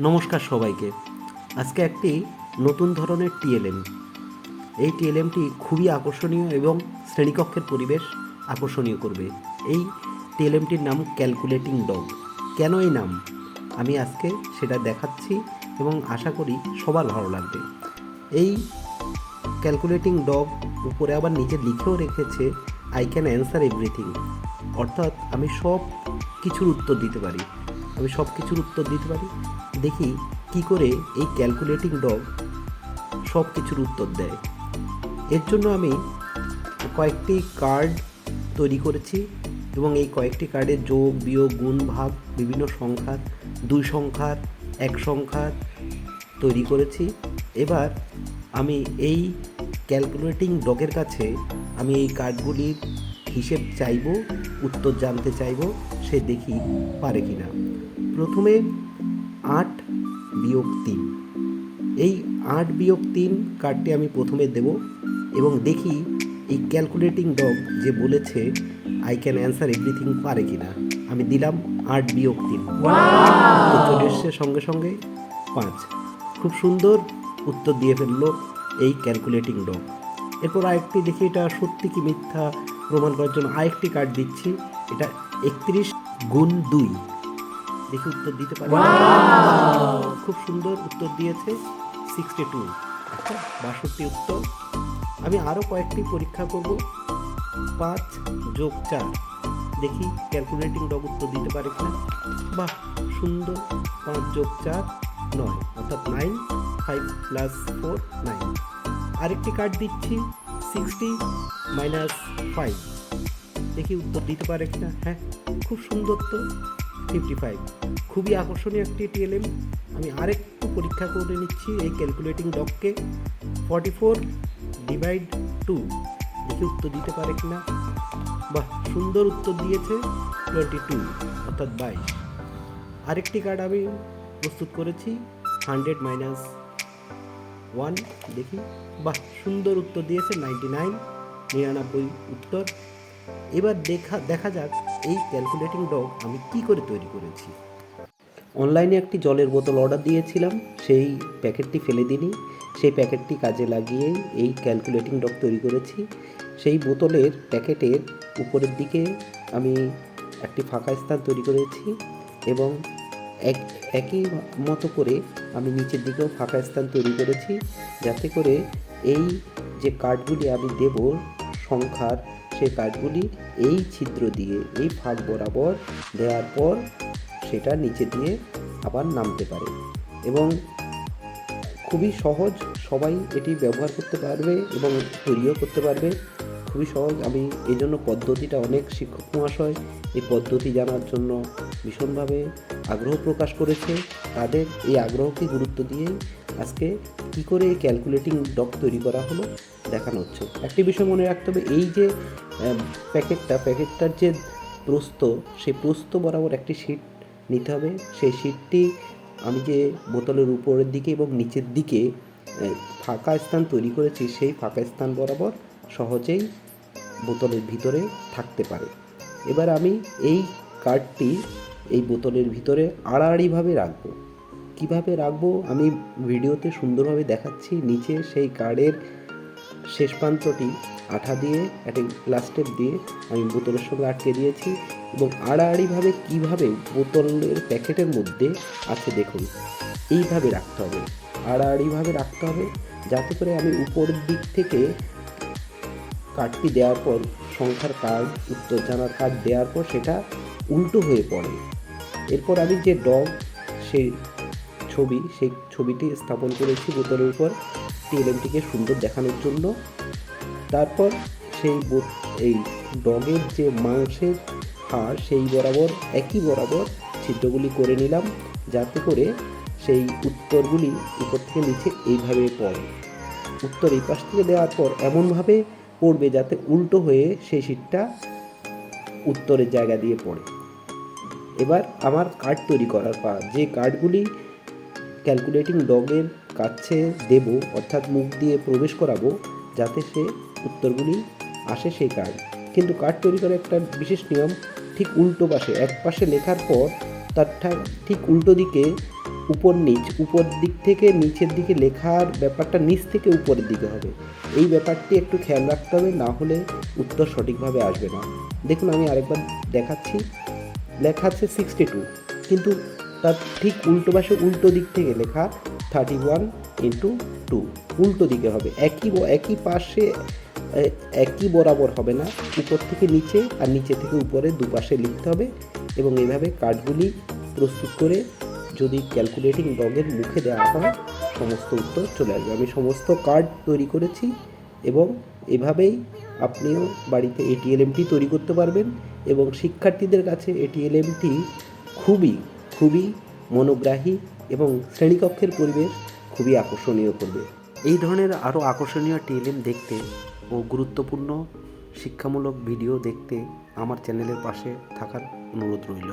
নমস্কার সবাইকে। আজকে একটি নতুন ধরনের টিএলএম এই টিএলএমটি খুবই আকর্ষণীয় এবং শ্রেণীকক্ষের পরিবেশ আকর্ষণীয় করবে। এই টিএলএমটির নাম ক্যালকুলেটিং ডগ। কেন এই নাম? আমি আজকে সেটা দেখাচ্ছি এবং আশা করি সবার ভালো লাগবে। এই ক্যালকুলেটিং ডগ উপরে আবার নিচে লিখেও রেখেছে আই ক্যান অ্যান্সার এভরিথিং অর্থাৎ আমি সব কিছুর উত্তর দিতে পারি। আমি সব কিছুর উত্তর দিতে পারি? দেখি কি করে এই ক্যালকুলেটিং ডগ সব কিছুর উত্তর দেয়। এর জন্য আমি কয়েকটি কার্ড তৈরি করেছি এবং এই কয়েকটি কার্ডের যোগ, বিয়োগ, গুণ, ভাগ, বিভিন্ন সংখ্যার, দুই সংখ্যার, এক সংখ্যার তৈরি করেছি। এবার আমি এই ক্যালকুলেটিং ডগের কাছে আমি এই কার্ডগুলির হিসেব চাইব, উত্তর জানতে চাইব, সে দেখি পারে কি না প্রথমে আট বিয়োগ তিন। এই আট বিয়োগ তিন কার্ডটি আমি প্রথমে দেব এবং দেখি এই ক্যালকুলেটিং ডগ যে বলেছে আই ক্যান অ্যান্সার এভরিথিং পারে কি না আমি দিলাম আট বিয়োগ তিন। উত্তর এসছে সঙ্গে সঙ্গে পাঁচ। খুব সুন্দর উত্তর দিয়ে ফেলল এই ক্যালকুলেটিং ডগ এরপর আরেকটি দেখি এটা সত্যি কি মিথ্যা প্রমাণ করার জন্য আরেকটি কার্ড দিচ্ছি। এটা একত্রিশ গুণ দুই। দেখি উত্তর দিতে পারে। খুব সুন্দর উত্তর দিয়েছে সিক্সটি টু আচ্ছা বাষট্টি উত্তর। আমি আরও কয়েকটি পরীক্ষা করব। পাঁচ যোগ চার। দেখি ক্যালকুলেটিং ডগ উত্তর দিতে পারে কিনা। বাহ সুন্দর। পাঁচ যোগ চার নয়। অর্থাৎ nine five plus four nine আরেকটি কার্ড দিচ্ছি সিক্সটি মাইনাস ফাইভ দেখি উত্তর দিতে পারে কিনা। হ্যাঁ খুব সুন্দর তো। ফিফটি ফাইভ খুবই আকর্ষণীয় একটি টিএলএম আমি আরেকটু পরীক্ষা করে নিচ্ছি এই ক্যালকুলেটিং ডককে ফর্টি ফোর ডিভাইড টু দেখি উত্তর দিতে পারে কিনা। বাহ, সুন্দর উত্তর দিয়েছে। টোয়েন্টি টু অর্থাৎ বাইশ। আরেকটি কার্ড আমি প্রস্তুত করেছি। হান্ড্রেড মাইনাস ওয়ান দেখি। বাহ, সুন্দর উত্তর দিয়েছে। নাইনটি নাইন নিরানব্বই উত্তর। এবার দেখা দেখা যাক এই ক্যালকুলেটিং ডগ আমি কি করে তৈরি করেছি। অনলাইনে একটি জলের বোতল অর্ডার দিয়েছিলাম, সেই প্যাকেটটি ফেলে দিইনি, সেই প্যাকেটটি কাজে লাগিয়েই এই ক্যালকুলেটিং ডগ তৈরি করেছি। সেই বোতলের প্যাকেটের উপরের দিকে আমি একটি ফাঁকা স্থান তৈরি করেছি এবং এক, একই মতো করে আমি নিচের দিকেও ফাঁকা স্থান তৈরি করেছি, যাতে করে এই যে কার্ডগুলি আমি দেব, সংখ্যার সেই কার্ডগুলি এই ছিদ্র দিয়ে, এই ফাঁক বরাবর দেওয়ার পর সেটা নিচে দিয়ে আবার নামতে পারে। এবং খুবই সহজ সবাই এটি ব্যবহার করতে পারবে এবং তৈরিও করতে পারবে। খুবই সহজ। আমি এই জন্য পদ্ধতিটা অনেক শিক্ষক মহাশয় এই পদ্ধতি জানার জন্য ভীষণভাবে আগ্রহ প্রকাশ করেছে। তাদের এই আগ্রহকে গুরুত্ব দিয়েই আজকে কী করে এই ক্যালকুলেটিং ডক তৈরি করা হলো দেখানো হচ্ছে। একটি বিষয় মনে রাখতে হবে, এই যে প্যাকেটটা, প্যাকেটটার যে প্রস্ত সেই প্রস্ত বরাবর একটি শিট নিতে হবে। সেই শিটটি আমি যে বোতলের উপরের দিকে এবং নিচের দিকে ফাঁকা স্থান তৈরি করেছি, সেই ফাঁকা স্থান বরাবর সহজেই বোতলের ভিতরে থাকতে পারে। এবার আমি এই কার্ডটি এই বোতলের ভিতরে আড়াআড়িভাবে রাখব। কীভাবে রাখব? আমি ভিডিওতে সুন্দরভাবে দেখাচ্ছি। নিচে সেই কার্ডের শেষ প্রান্তটি আঠা দিয়ে, একটা প্লাস্টিক দিয়ে আমি বোতলের সঙ্গে আটকে দিয়েছি এবং আড়াআড়িভাবে কীভাবে বোতলের প্যাকেটের মধ্যে আছে দেখুন, এইভাবে রাখতে হবে। আড়াআড়িভাবে রাখতে হবে যাতে করে আমি উপরের দিক থেকে কার্ডটি দেওয়ার পর, সংখ্যার কার্ড, উত্তর জানার কার্ড দেওয়ার পর সেটা উল্টো হয়ে পড়ে। এরপর আমি যে ডগ সেই ছবি, সেই ছবিটি স্থাপন করেছি বোতলের উপর টিএলএমটিকে সুন্দর দেখানোর জন্য। তারপর সেই এই ডগের যে মাংসের হাড়, সেই বরাবর, একই বরাবর ছিদ্রগুলি করে নিলাম যাতে করে সেই উত্তরগুলি উপর থেকে নিচে এইভাবে পড়ে। উত্তর এই পাশ থেকে দেওয়ার পর এমনভাবে পড়বে যাতে উল্টো হয়ে সেই শীটটা উত্তরের জায়গা দিয়ে পড়ে। এবার আমার কার্ড তৈরি করার পর যে কার্ডগুলি ক্যালকুলেটিং ডগের কাছে দেব, অর্থাৎ মুখ দিয়ে প্রবেশ করাবো, যাতে সে উত্তরগুলি আসে সেই কার্ড। কিন্তু কার্ড তৈরি করার একটা বিশেষ নিয়ম ঠিক উল্টো পাশে, এক পাশে লেখার পর তারটা ঠিক উল্টো দিকে উপর নিচ, উপর দিক থেকে নিচের দিকে লেখার ব্যাপারটা নিচ থেকে উপরের দিকে হবে। এই ব্যাপারটি একটু খেয়াল রাখতে হবে, না হলে উত্তর সঠিকভাবে আসবে না। দেখুন, আমি আরেকবার দেখাচ্ছি। লেখা আছে সিক্সটি টু কিন্তু তার ঠিক উল্টো পাশে উল্টো দিক থেকে লেখা থার্টি ওয়ান ইন্টু টু উল্টো দিকে হবে। একই একই পাশে একই বরাবর হবে না। উপর থেকে নিচে আর নিচে থেকে উপরে দুপাশে লিখতে হবে এবং এইভাবে কার্ডগুলি প্রস্তুত করে যদি ক্যালকুলেটিং ডগের মুখে দেওয়া হয়, সমস্ত উত্তর চলে আসবে। আমি সমস্ত কার্ড তৈরি করেছি এবং এভাবেই আপনিও বাড়িতে এটিএলএমটি তৈরি করতে পারবেন এবং শিক্ষার্থীদের কাছে এটিএলএমটি খুবই খুবই মনোগ্রাহী এবং শ্রেণীকক্ষের পরিবেশ খুবই আকর্ষণীয় করবে। এই ধরনের আরও আকর্ষণীয় টিএলএম দেখতে ও গুরুত্বপূর্ণ শিক্ষামূলক ভিডিও দেখতে আমার চ্যানেলের পাশে থাকার অনুরোধ রইল।